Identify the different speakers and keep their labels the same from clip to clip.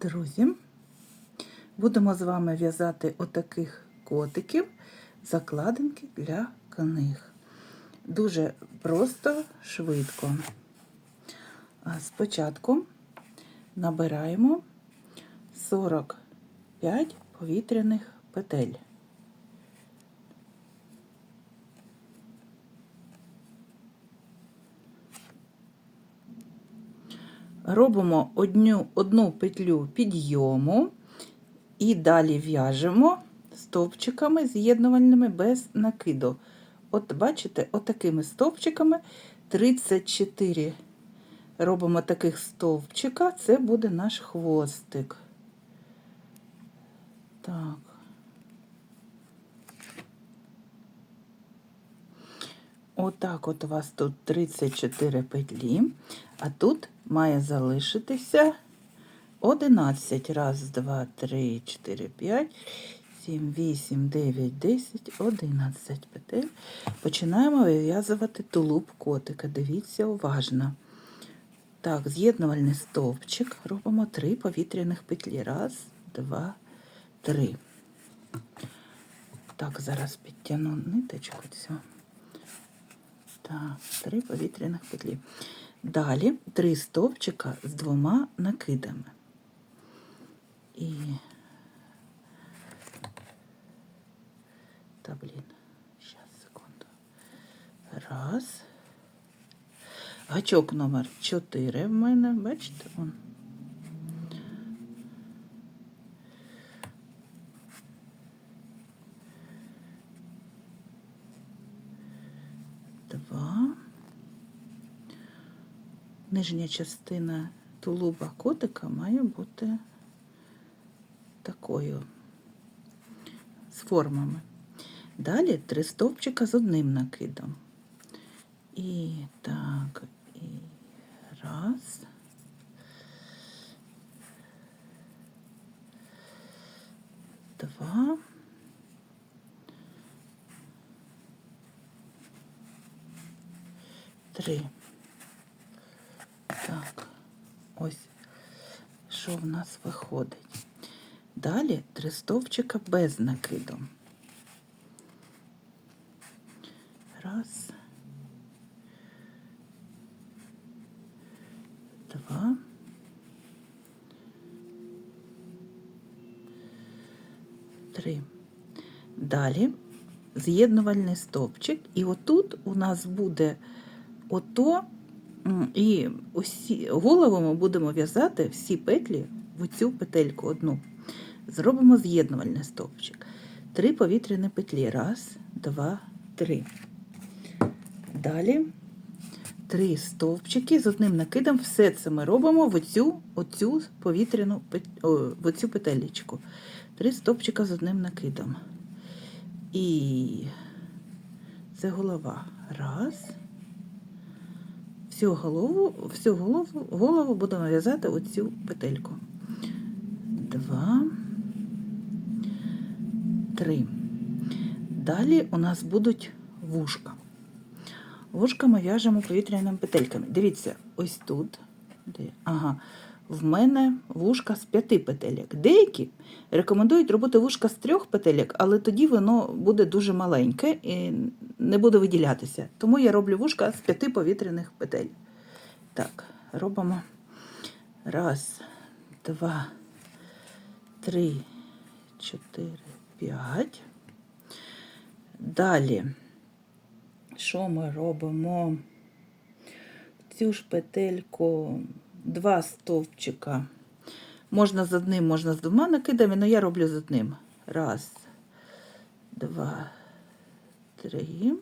Speaker 1: Друзі, будемо з вами в'язати отаких котиків, закладинки для книг. Дуже просто, швидко. Спочатку набираємо 45 повітряних петель. Робимо одну, одну петлю підйому і далі в'яжемо стовпчиками з'єднувальними без накиду. От бачите, отакими стовпчиками 34 робимо таких стовпчика, це буде наш хвостик. Так. Отак от у вас тут 34 петлі, а тут має залишитися 11. Раз, два, три, чотири, п'ять, сім, вісім, дев'ять, десять, одинадцять петель. Починаємо вив'язувати тулуб котика. Дивіться уважно. Так, з'єднувальний стовпчик. Робимо три повітряних петлі. Раз, два, три. Так, зараз підтягну ниточку цю. Так, три повітряних петлі. Далі три стовпчика з двома накидами. І та блін, зараз, секунду. Раз. Гачок номер 4 в мене, бачите? Вон. Два. Нижня частина тулуба котика має бути такою з формами. Далі три стовпчика з одним накидом. І так, і раз. Два. Три. Так, ось що в нас виходить. Далі три стовпчика без накиду. Раз. Два. Три. Далі з'єднувальний стовпчик. І отут у нас буде ото, і усі голову ми будемо в'язати всі петлі в цю петельку одну. Зробимо з'єднувальний стовпчик. Три повітряні петлі. Раз, два, три. Далі три стовпчики з одним накидом. Все це ми робимо в оцю, оцю повітряну в оцю петелечку. Три стовпчика з одним накидом. І це голова. Раз. Всю голову, всю голову, голову будемо в'язати оцю петельку. Два. Три. Далі у нас будуть вушка. Вушка ми в'яжемо повітряними петельками. Дивіться, ось тут. Ага. В мене вушка з п'яти петельок. Деякі рекомендують робити вушка з трьох петельок, але тоді воно буде дуже маленьке і не буде виділятися. Тому я роблю вушка з п'яти повітряних петель. Так, робимо раз, два, три, чотири, п'ять. Далі, що ми робимо? Цю ж петельку два стовпчика. Можна з одним, можна з двома накидами, але я роблю з одним. Раз, два, три.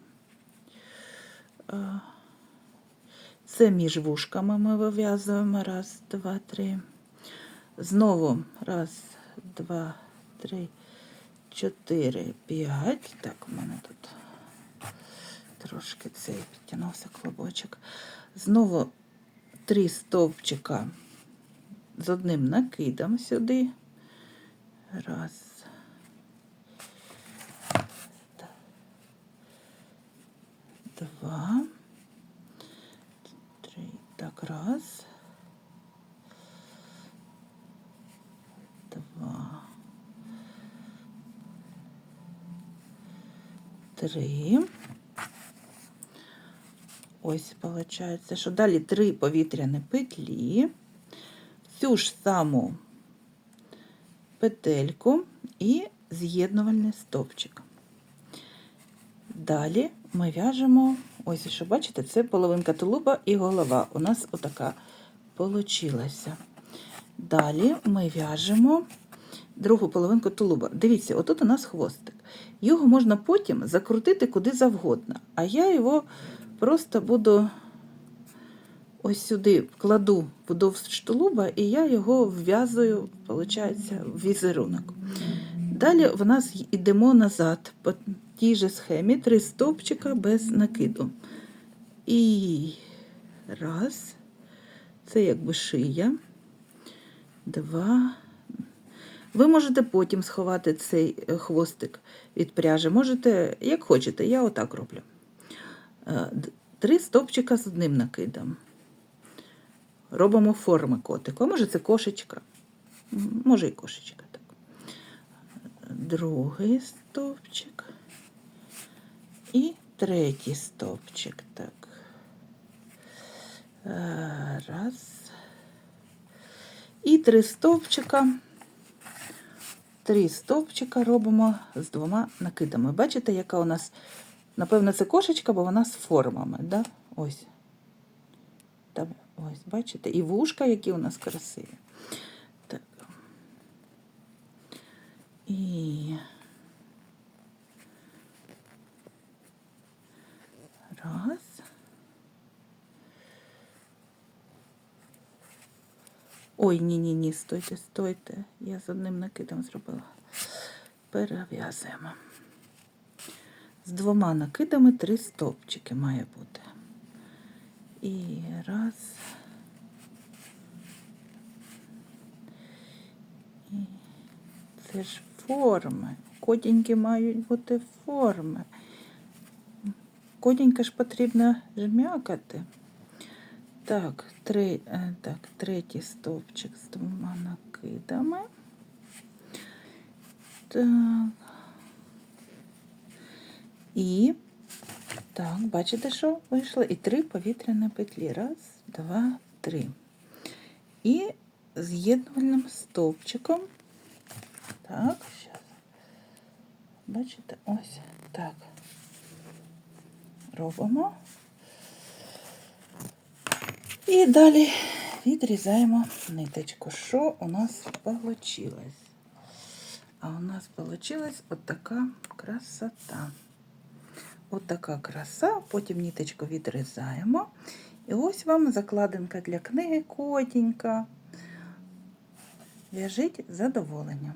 Speaker 1: Це між вушками ми вив'язуємо. Раз, два, три. Знову раз, два, три, чотири, п'ять. Так, у мене тут трошки цей підтягнувся клубочок. Знову три стовпчика з одним накидом сюди. Раз. Два. Три. Так, раз. два, три. Ось, виходить, що далі три повітряні петлі, цю ж саму петельку і з'єднувальний стовпчик. Далі ми в'яжемо, ось що бачите, це половинка тулуба і голова. У нас отака получилася. Далі ми в'яжемо другу половинку тулуба. Дивіться, отут у нас хвостик. Його можна потім закрутити куди завгодно. А я його просто буду ось сюди кладу вдовж тулуба, і я його вв'язую, виходить, в візерунок. Далі в нас йдемо назад по тій же схемі три стовпчика без накиду. І раз, це якби шия, два. Ви можете потім сховати цей е, хвостик від пряжі. Можете, як хочете, я отак роблю. Е, Три стовпчика з одним накидом. Робимо форми котику. Може це кошечка. Може і кошечка. Так. Другий стовпчик. І третій стовпчик. Так. Е, Раз. І три стовпчика. Три стовпчика робимо з двома накидами. Бачите, яка у нас, напевно, це кошечка, бо вона з формами. Да? Ось. Там, ось, бачите? І вушка, які у нас красиві. Так. І раз. Ой, ні, ні, ні, стойте, стойте. Я з одним накидом зробила. Перев'язуємо. З двома накидами три стовпчики має бути. І раз. І це ж форми. Котеньки мають бути форми. Котенька ж потрібно жмякати. Так, три, е, так, третій стовпчик з двома накидами. Так. І так, бачите, що вийшло? І три повітряні петлі. Раз, два, три. І з'єднувальним стовпчиком. Так, зараз. Бачите, ось так. Робимо. І далі відрізаємо ниточку. Що у нас вийшло? А у нас вийшла от така красота. От така краса, потім ниточку відрізаємо. І ось вам закладинка для книги котенька. В'яжіть з задоволенням.